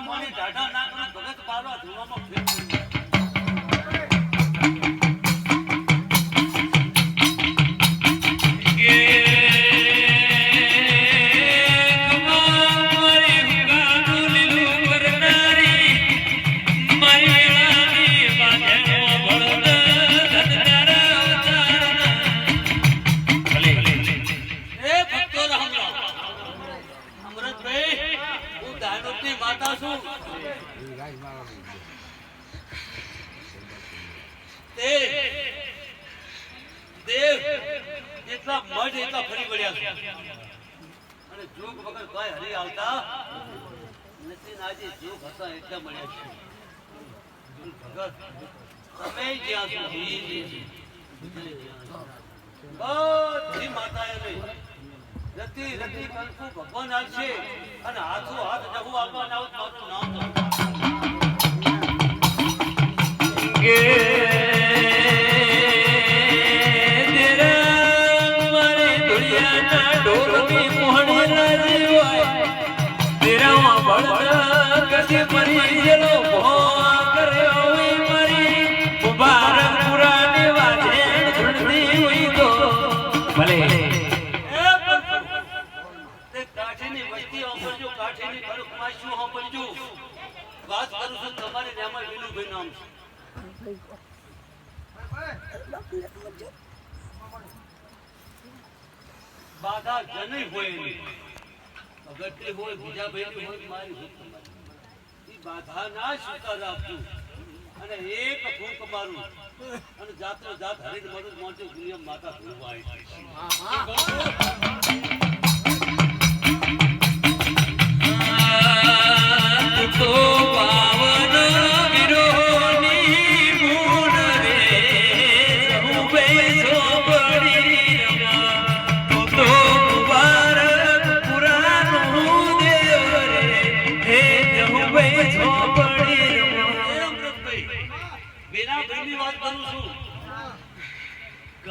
મોની ઢાઢા ના કરો ભગત બારવા ધૂળામાં ફેર અને જોગ વગર કોઈ હરી આવતા નથી આજે જોગ હતા એટલા મળ્યા છે. ભગત જ્યાં છે. બધી માતાએ રતિ રતિ કંકુ ભગવાન આવશે અને હાથો હાથ જવું આપવાના આવું મારું નામ લો. ભલે એ પ્રભુ, તે કાઠીની વસ્તી સાંભળજો, કાઠીની ખરું કમાઈશું સાંભળજો. વાત કરું છું તમારી એમાં વિનુભાઈ નામ છે બાધા હોય અગત્ય હોય બીજા ભાઈ હોય મારી હોય તમારી. બાધા ના સ્વીકાર આપજો. અને એક ફૂંક મારું. અને જાતનો જાત હરીને મારું મોટું દુનિયા માતા ભૂલવા આવી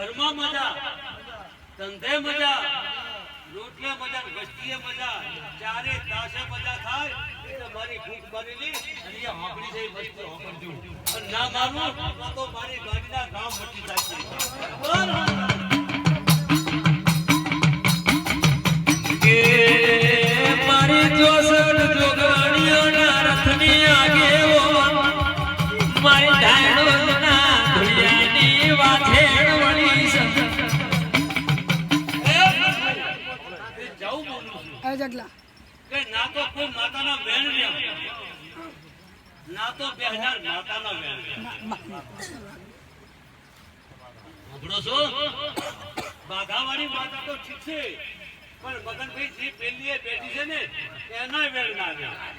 ઘરમાં મજા, ધંધે મજા, રોટલે મજા ને વસ્તીએ મજા, ચારે તાશે મજા થાય મારી ભૂખ બનેલી. ના મારું તો મારી ગાડીના ગામ મટી જાય કે ના તો કોઈ માતાના વેણ ના તો બે હજાર માતાના વેણ સાંભળો છો? બાધાવાળી માતા તો ઠીક છે. પણ મગનભાઈ જે પેલી બેઠી છે ને એના વેણ ના રહ્યા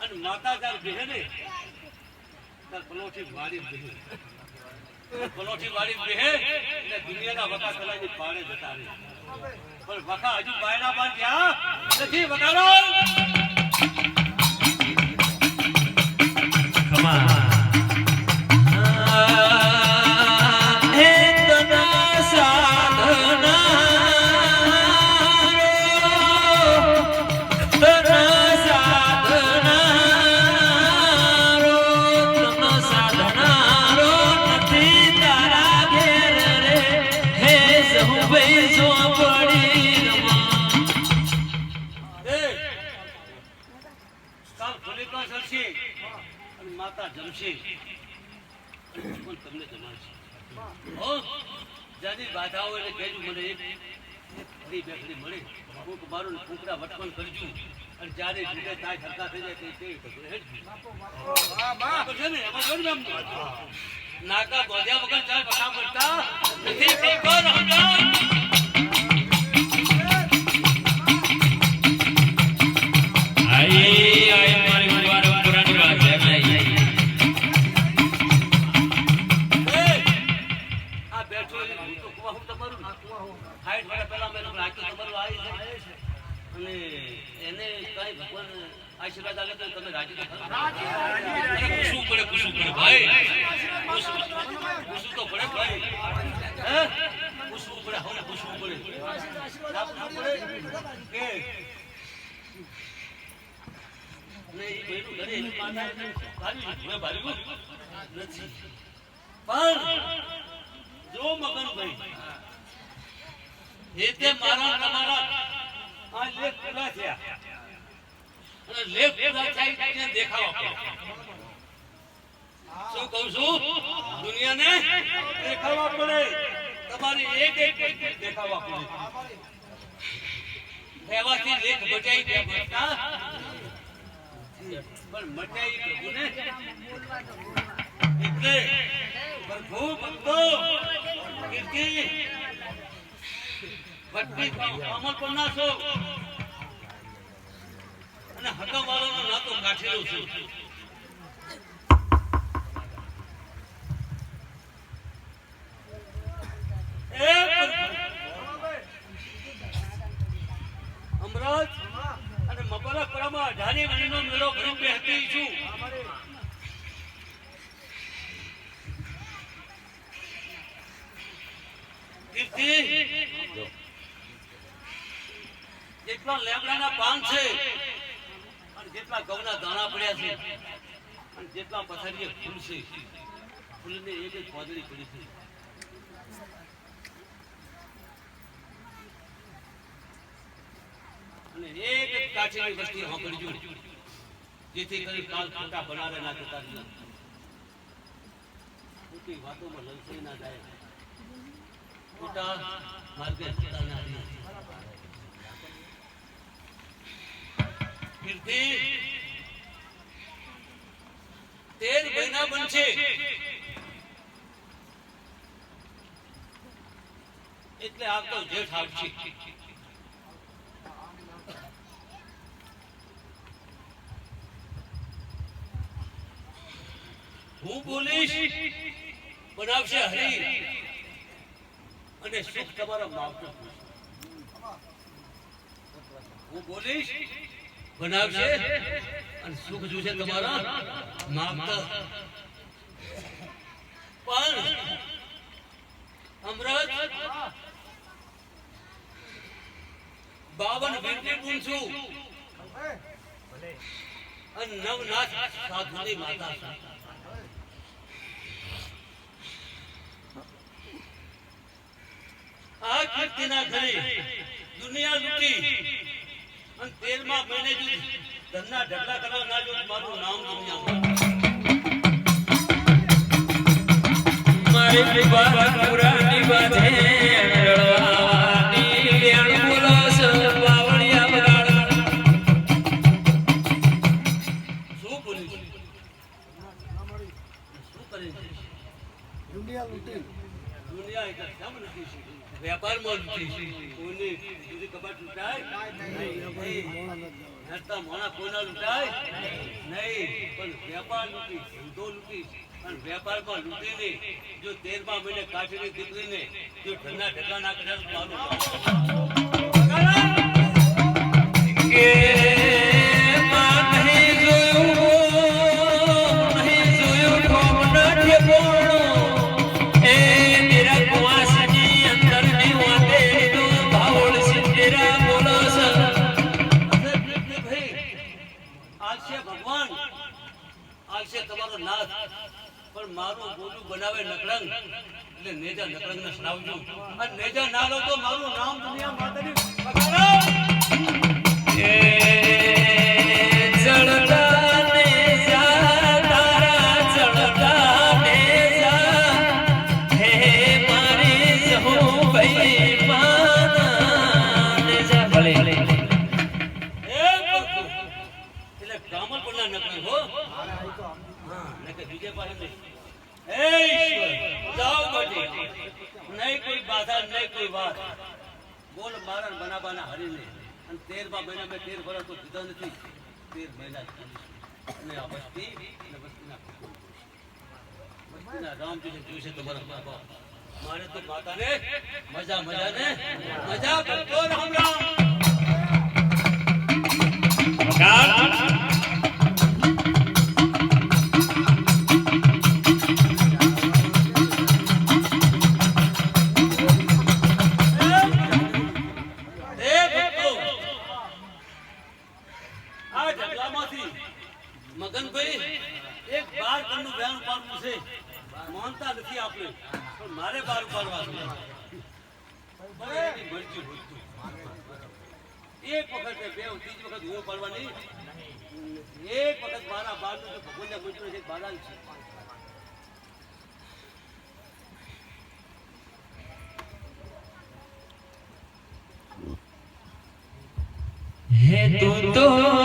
અને માતા જયારે બેહે ને ત્યારે પલોઠી વાળી બેહે પલોઠી વાળી બેહે એટલે દુનિયાના વખા કલાની પાડે જતા રહે. પણ વખા હજુ બાયડા બાંધ્યા નથી વગાડો જમશે તમને જમાડશે? હો? જાની બાધાઓ એટલે કહેજો મને એક ફરી બેઠી મળે. કોક મારું કુકડા વટપણ કરજો. અને જ્યારે જીવે તાય હરકા થઈ જાય તે બધું. નાકા ગોધ્યા વગર ચાલ પકા પણ જો એ તે મારા તમારા આ થયા અને થાય દેખાવા શું કહું છું? દુનિયાને દેખાવા પડે. તમારી એક એક દેખાવા પડે. કહેવાથી લેખ બચાઈ પણ મચાઈ પ્રભુને ના. છો. અને હકમ વાળાનો નાતો કાઢેલો છું એ અમરાજ અને મેળો કીર્તિ, જેટલા લેમડાના પાન છે અને જેટલા ઘઉંના દાણા પડ્યા છે અને જેટલા પથારીએ ફૂલ છે, ફૂલને એક એક કોદળી પડી છે. અને એક એક કાચીની વસ્તી સાંભળજો જેથી કરી કાલ ખોટા બનાવે ના થતા ખોટી વાતોમાં લલચાઈ ના જાય. ખોટા માર્ગે જતા ના રહે. કીર્તિ, તેર મહિના બનશે. એટલે આવતો જેઠ આવશે હું બોલીશ બનાવશે હરી. અને સુખ તમારા માવતર હું બોલીશ બનાવશે અને સુખ જોશે તમારા માવતર. પણ અમરત બાવન વીરની પૂછું. અને નવનાથ સાધુની માતા છું. આ કીર્તિના ઘરે દુનિયા લૂટી અને તેરમા મહિને જો ધનના ઢગલા કરવા ના મારું નામ મારી પુરાની દુનિયા એટલે શેમ લૂંટી છે? વેપારમાં લૂંટી છે. કોઈની બીજી કબાટ લૂંટાય? નહીં. પણ વેપાર લૂંટી, ધંધો લૂંટી. અને વેપારમાં લૂંટીને જો તેરમા મહિને કાઢીને દીકરીને જો ઠંડા ઢગલા ના નામ. આલશે ભગવાન. આવશે તમારો નાથ. પણ મારું બોલું બનાવે નકળંગ એટલે નેજા નકળંગ ને સડાવજો અને નેજા ના લો તો મારું નામ દુનિયા માતાની મારા ને બનાબાના હરીને. અને તેરમા મહિના મેં તેર વર્ષ તો દીધા નથી. તેર મહિના અને આ વસ્તી અને વસ્તીના વસ્તીના રામજી જોઈશે તમારા બાપા. મારે તો માતાને મજા મજા ને મજા કરતો રામ રામ મરજી હોય તો. એક વખત બે ત્રીજી વખત હું ઉપાડવા નહીં એક વખત મારા બારનું જે ભગવાનને મંજૂર છે એ બારાલ છે. હે તું, તો.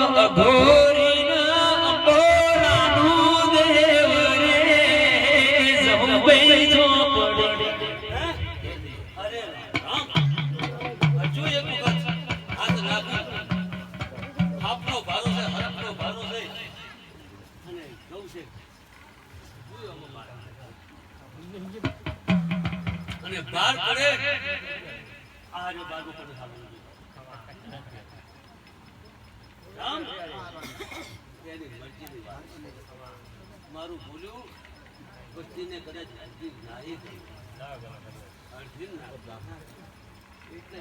અને બાર પડે. આ જો બાર પડે સારું રામ? એની મરજીની વાત. મારું ભૂલ્યું. વસ્તીને કદાચ અડધી નાહી ગઈ. અડધી ના એટલે